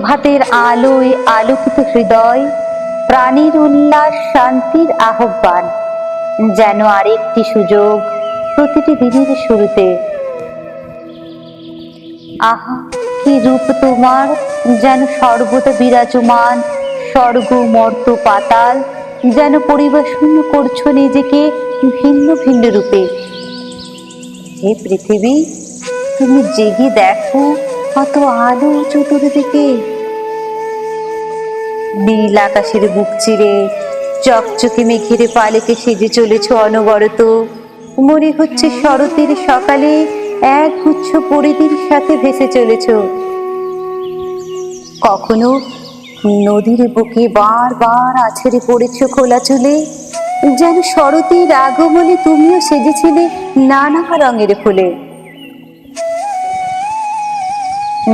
প্রভাতের আলোয় আলোকিত হৃদয়, প্রাণীর উল্লাস, শান্তির আহ্বান, যেন আরেকটি সুযোগ প্রতিটি দিনের শুরুতে। আহা, কি রূপ তোমার, যেন সর্বদা বিরাজমান, স্বর্গ মর্ত পাতাল, যেন পরিবেশন করছ নিজেকে ভিন্ন ভিন্ন রূপে। হে পৃথিবী, তুমি জেগে দেখো কত আলো চতুর্দিকে। নীল আকাশের বুক চিরে, চকচকে মেঘের পালেকে সেজে চলেছ অনবরত। মনে হচ্ছে শরতের সকালে এক গুচ্ছ পরিধির সাথে ভেসে চলেছ। কখনো নদীর বুকে বারবার আছড়ে পড়েছ খোলা চুলে, যেন শরতের আগমনে তুমিও সেজেছিলে নানা রঙের ফুলে।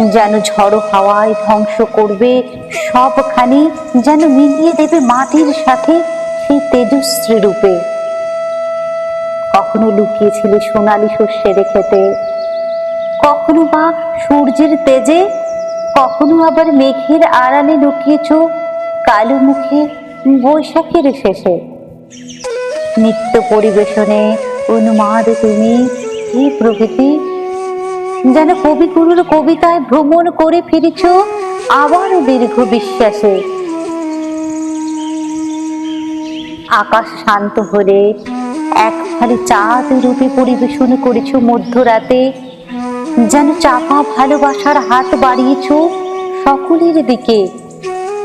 যেন ঝড়ো হাওয়ায় ধ্বংস করবে? সবখানি যেন মিলিয়ে দেবে মাটির সাথে সেই তেজস্ত্রী রূপে। কখনো লুকিয়েছিলে সোনালি শস্যের খেতে কখনো বা সূর্যের তেজে? কখনো আবার মেঘের আড়ালে লুকিয়েছ কালো মুখে বৈশাখের শেষে? নিত্য পরিবেশনে উন্মাদ তুমি এই প্রকৃতি যেন কবিগুরুর কবিতায় ভ্রমণ করে ফিরেছ আবারও দীর্ঘ বিশ্বাসে। আকাশ শান্ত হলে এক চাঁদ রূপে পরিবেশন করেছ মধ্যরাতে। যেন চাপা ভালোবাসার হাত বাড়িয়েছ সকলের দিকে।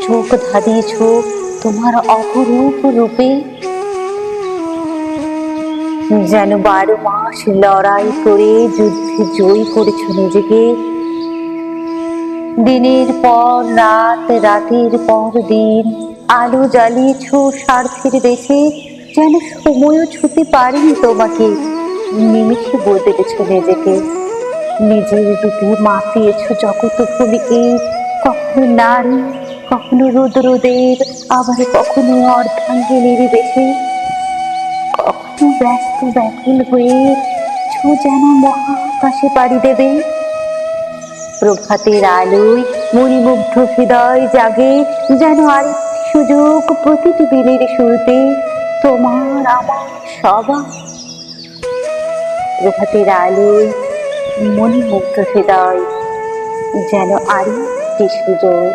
চোখ ধাঁধিয়েছ তোমার অপরূপ রূপে। যেন বারো মাস লড়াই করে যুদ্ধে জয়ী করেছ নিজেকে। দিনের পর রাত, রাতের পর দিন, আলো জ্বালিয়েছ স্বার্থের দেশে, যেন সময়ও ছুতে পারেনি তোমাকে। নিমিষে বদলেছ নিজেকে। নিজের রূপে মাতিয়েছ জগৎ ভূমিকে কখনো নারী, কখনো রুদ্রদের আবার কখনো অর্ধাঙ্গিনীর বেশে। কখনো ব্যস্ত ব্যাকুল হয়ে যেন মহাকাশে পাড়ি দেবে। প্রভাতের আলোয় মণিমুগ্ধ হৃদয় জাগে যেন আরেকটি সুযোগ প্রতিটি দিনের শুরুতে, তোমার আমার সবার। প্রভাতের আলোয় মণিমুগ্ধ হৃদয় যেন আরেকটি সুযোগ।